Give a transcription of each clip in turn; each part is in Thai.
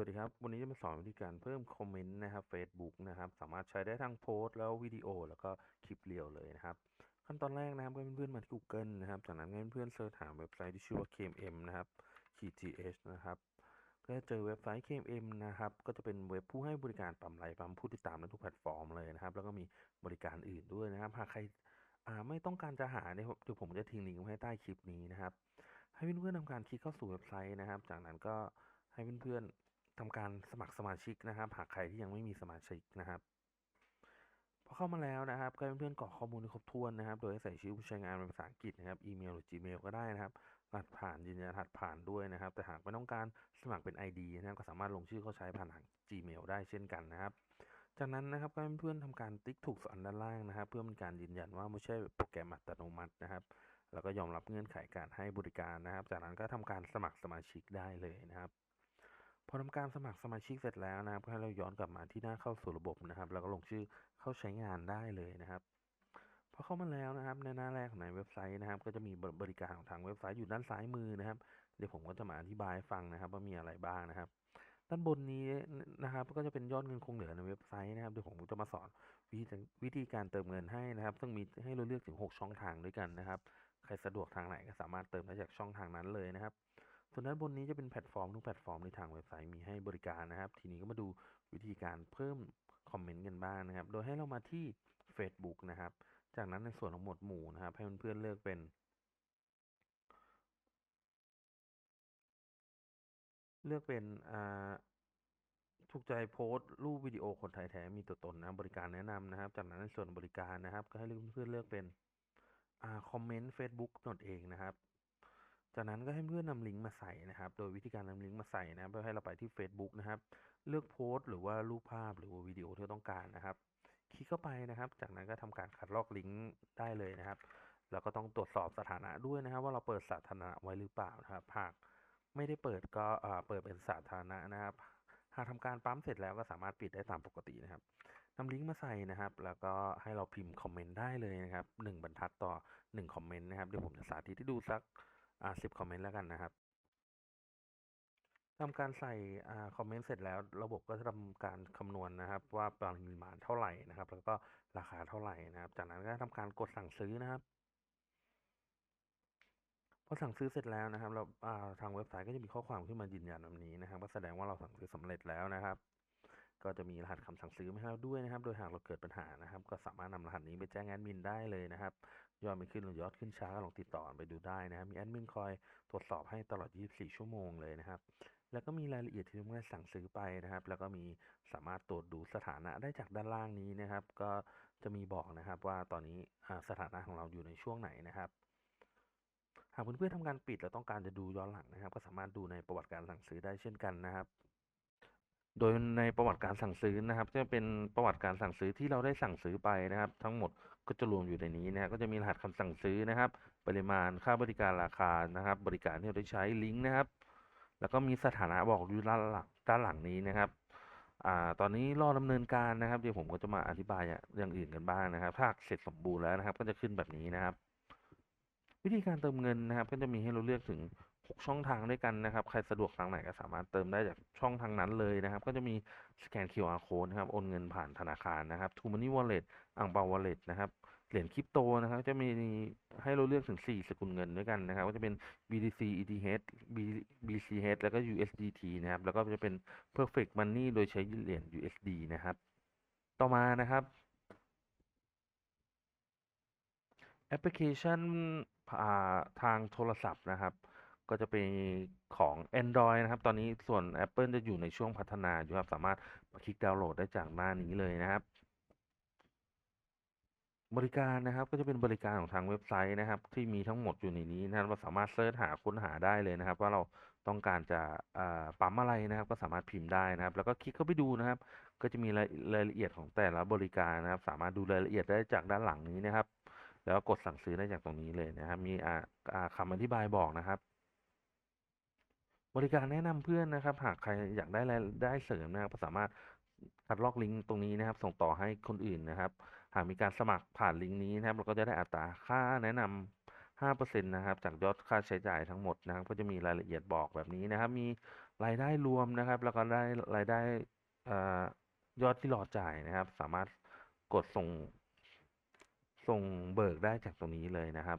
วัสดีครับ วันนี้จะมาสอนวิธีการเพิ่มคอมเมนต์นะครับ Facebook นะครับ สามารถใช้ได้ทั้งโพสต์แล้ววิดีโอแล้วก็คลิปเรียวเลยนะครับ ขั้นตอนแรกนะครับเพื่อนๆมาที่ Google นะครับ จากนั้นเพื่อนๆเสิร์ชหาเว็บไซต์ที่ชื่อว่า KMM นะครับ KTH นะครับก็จะเจอเว็บไซต์ KMM นะครับ ก็จะเป็นเว็บผู้ให้บริการปั๊มไลค์ปั๊มผู้ติดตามในทุกแพลตฟอร์มเลยนะครับ แล้วก็มีบริการอื่นด้วยนะครับ หากใครไม่ต้องการจะหาเนี่ยเดี๋ยวผมจะทิ้งลิงก์ไว้ให้ใต้คลิปนี้นะครับ ให้เพื่อนๆทำการคลิกเข้าสู่เว็บไซต์นะครับ จากนั้นก็ให้เพื่อนๆ ทำการสมัครสมาชิกนะครับ หากใครที่ยังไม่มีสมาชิกนะครับพอเข้ามาแล้วนะครับก็เพื่อนๆกรอกข้อมูลให้ครบถ้วนนะครับ โดยใส่ชื่อผู้ใช้งานเป็นภาษาอังกฤษนะครับอีเมลหรือ Gmail ก็ได้นะครับรหัสผ่านยืนยันรหัสผ่านด้วยนะครับ แต่หากไม่ต้องการสมัครเป็น ID นะครับก็สามารถลงชื่อเข้าใช้ผ่านทาง Gmail ได้เช่นกันนะครับ จากนั้นนะครับก็เพื่อนๆทำการติ๊กถูกอันด้านล่างนะครับ เพื่อเป็นการยืนยันว่าไม่ใช่โปรแกรมอัตโนมัตินะครับ แล้วก็ยอมรับเงื่อนไขการให้บริการนะครับ จากนั้นก็ทำการสมัครสมาชิกได้เลยนะครับ พอทำการสมัครสมาชิกเสร็จแล้วนะครับให้เราย้อนกลับมาที่หน้าเข้าสู่ระบบนะครับแล้วก็ลงชื่อเข้าใช้งานได้เลยนะครับพอเข้ามาแล้วนะครับในหน้าแรกของในเว็บไซต์นะครับ ก็จะมีบริการของทางเว็บไซต์อยู่ด้านซ้ายมือนะครับ เดี๋ยวผมก็จะมาอธิบายฟังนะครับว่ามีอะไรบ้างนะครับ ด้านบนนี้นะครับ ก็จะเป็นยอดเงินคงเหลือในเว็บไซต์นะครับเดี๋ยวผมจะมาสอนวิธีวิธีการเติมเงินให้นะครับ ซึ่งมีให้เราเลือกถึง 6 ช่องทางด้วยกันนะครับ ใครสะดวกทางไหนก็สามารถเติมได้จากช่องทางนั้นเลยนะครับ ส่วนด้านบนนี้จะเป็นแพลตฟอร์มทุกแพลตฟอร์มในทางเว็บไซต์มีให้บริการนะครับ ทีนี้ก็มาดูวิธีการเพิ่มคอมเมนต์กันบ้างนะครับ โดยให้เรามาที่ Facebook นะครับ จากนั้นในส่วนของหมวดหมู่นะครับ ให้เพื่อนๆเลือกเป็นเลือกเป็นอ่าถูกใจโพสต์รูปวิดีโอคนไทยแท้มีตัวตนนะบริการแนะนำนะครับ จากนั้นในส่วนบริการนะครับ ก็ให้เพื่อนๆเลือกเป็นอ่าคอมเมนต์ Facebook ตนเองนะครับ จากนั้นก็ให้เพื่อนนำลิงก์มาใส่นะครับ โดยวิธีการนำลิงก์มาใส่นะครับเพื่อให้เราไปที่ Facebook นะครับ เลือกโพสต์หรือว่ารูปภาพหรือว่าวิดีโอที่เราต้องการนะครับ คลิกเข้าไปนะครับ จากนั้นก็ทำการคัดลอกลิงก์ได้เลยนะครับ แล้วก็ต้องตรวจสอบสถานะด้วยนะครับ ว่าเราเปิดสาธารณะไว้หรือเปล่านะครับ หากไม่ได้เปิดก็เปิดเป็นสาธารณะนะครับ หากทำการปั๊มเสร็จแล้วก็สามารถปิดได้ตามปกตินะครับนำลิงก์มาใส่นะครับ แล้วก็ให้เราพิมพ์คอมเมนต์ได้เลยนะครับหนึ่งบรรทัดต่อหนึ่งคอมเมนต์นะครับเดี๋ยวผมจะสาธิตให้ดูสัก อ่าสิบคอมเมนต์แล้วกันนะครับทำการใส่อ่าคอมเมนต์เสร็จแล้วระบบก็จะทำการคำนวณนะครับ ว่าปริมาณเท่าไหร่นะครับ แล้วก็ราคาเท่าไหร่นะครับ จากนั้นก็ทำการกดสั่งซื้อนะครับพอสั่งซื้อเสร็จแล้วนะครับเราทางเว็บไซต์ก็จะมีข้อความขึ้นมายืนยันแบบนี้นะครับก็แสดงว่าเราสั่งซื้อสำเร็จแล้วนะครับ ก็จะมีรหัสคำสั่งซื้อมาให้เราด้วยนะครับ โดยหากเราเกิดปัญหานะครับ ก็สามารถนำรหัสนี้ไปแจ้งแอดมินได้เลยนะครับ ยอดไม่ขึ้นหรือยอดขึ้นช้าก็ลองติดต่อไปดูได้นะครับมีแอดมินคอยตรวจสอบให้ตลอด 24 ชั่วโมงเลยนะครับ แล้วก็มีรายละเอียดที่เมื่อสั่งซื้อไปนะครับ แล้วก็มีสามารถตรวจดูสถานะได้จากด้านล่างนี้นะครับ ก็จะมีบอกนะครับว่าตอนนี้สถานะของเราอยู่ในช่วงไหนนะครับหากเพื่อนๆทำการปิดแล้วต้องการจะดูย้อนหลังนะครับ ก็สามารถดูในประวัติการสั่งซื้อได้เช่นกันนะครับ โดยในประวัติการสั่งซื้อนะครับ จะเป็นประวัติการสั่งซื้อที่เราได้สั่งซื้อไปนะครับ ทั้งหมด ก็จะรวมอยู่ในนี้นะครับก็จะมีรหัสคำสั่งซื้อนะครับ ปริมาณค่าบริการราคานะครับ บริการที่เราได้ใช้ลิงก์นะครับ แล้วก็มีสถานะบอกอยู่ด้านหลังด้านหลังนี้นะครับอ่าตอนนี้รอดำเนินการนะครับเดี๋ยวผมก็จะมาอธิบายอย่างอื่นกันบ้างนะครับ ถ้าเสร็จสมบูรณ์แล้วนะครับ ก็จะขึ้นแบบนี้นะครับ วิธีการเติมเงินนะครับ ก็จะมีให้เราเลือกถึง 6 ช่องทางด้วยกันนะครับ ใครสะดวกทางไหนก็สามารถเติมได้จากช่องทางนั้นเลยนะครับ ก็จะมีสแกน QR code นะครับ โอนเงินผ่านธนาคารนะครับ t ู Money Wallet อ่างเปา Wallet นะครับเหรียญคริปโตนะครับจะมีให้เราเลือกถึง 4 สกุลเงินด้วยกันนะครับ ก็จะเป็น BTC ETH BCH แล้วก็ USDT นะครับ แล้วก็จะเป็น Perfect Money โดยใช้เหรียญ USD นะครับ ต่อมานะครับแอปพลิเคชันทางโทรศัพท์นะครับ ก็จะเป็นของ Android นะครับ ตอนนี้ส่วน Apple จะอยู่ในช่วงพัฒนาอยู่ครับ สามารถคลิกดาวน์โหลดได้จากหน้านี้เลยนะครับ บริการนะครับก็จะเป็นบริการของทางเว็บไซต์นะครับ ที่มีทั้งหมดอยู่ในนี้นะครับเราสามารถเสิร์ชหาค้นหาได้เลยนะครับ ว่าเราต้องการจะปั๊มอะไรนะครับ ก็สามารถพิมพ์ได้นะครับ แล้วก็คลิกเข้าไปดูนะครับ ก็จะมีรายละเอียดของแต่ละบริการนะครับ สามารถดูรายละเอียดได้จากด้านหลังนี้นะครับ แล้วก็กดสั่งซื้อได้จากตรงนี้เลยนะครับ มีคำอธิบายบอกนะครับ บริการแนะนำเพื่อนนะครับ หากใครอยากได้รายได้เสริมนะครับก็สามารถคัดลอกลิงก์ตรงนี้นะครับ ส่งต่อให้คนอื่นนะครับ หากมีการสมัครผ่านลิงก์นี้นะครับ เราก็จะได้อัตราค่าแนะนำ5%นะครับ จากยอดค่าใช้จ่ายทั้งหมดนะครับ ก็จะมีรายละเอียดบอกแบบนี้นะครับ มีรายได้รวมนะครับ แล้วก็ได้รายได้อยอดที่รอจ่ายนะครับ สามารถกดส่ง ส่งเบิกได้จากตรงนี้เลยนะครับ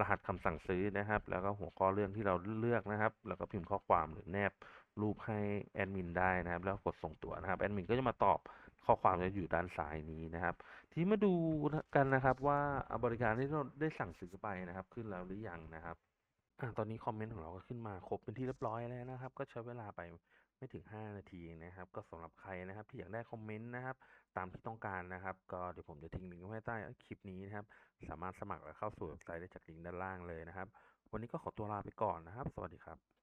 รหัสคำสั่งซื้อนะครับ แล้วก็หัวข้อเรื่องที่เราเลือกนะครับ แล้วก็พิมพ์ข้อความหรือแนบรูปให้แอดมินได้นะครับ แล้วกดส่งตัวนะครับแอดมินก็จะมาตอบข้อความจะอยู่ด้านซ้ายนี้นะครับ ทีมาดูกันนะครับว่าบริการที่เราได้สั่งซื้อไปนะครับ ขึ้นแล้วหรือยังนะครับอตอนนี้คอมเมนต์ของเราก็ขึ้นมาครบเป็นที่เรียบร้อยแล้วนะครับ ก็ใช้เวลาไป ไม่ถึง 5 นาทีนะครับ ก็สำหรับใครนะครับที่อยากได้คอมเมนต์นะครับ ตามที่ต้องการนะครับ ก็เดี๋ยวผมจะทิ้งลิงก์ไว้ใต้คลิปนี้นะครับ สามารถสมัครและเข้าสู่เว็บไซต์ได้จากลิงก์ด้านล่างเลยนะครับ วันนี้ก็ขอตัวลาไปก่อนนะครับ สวัสดีครับ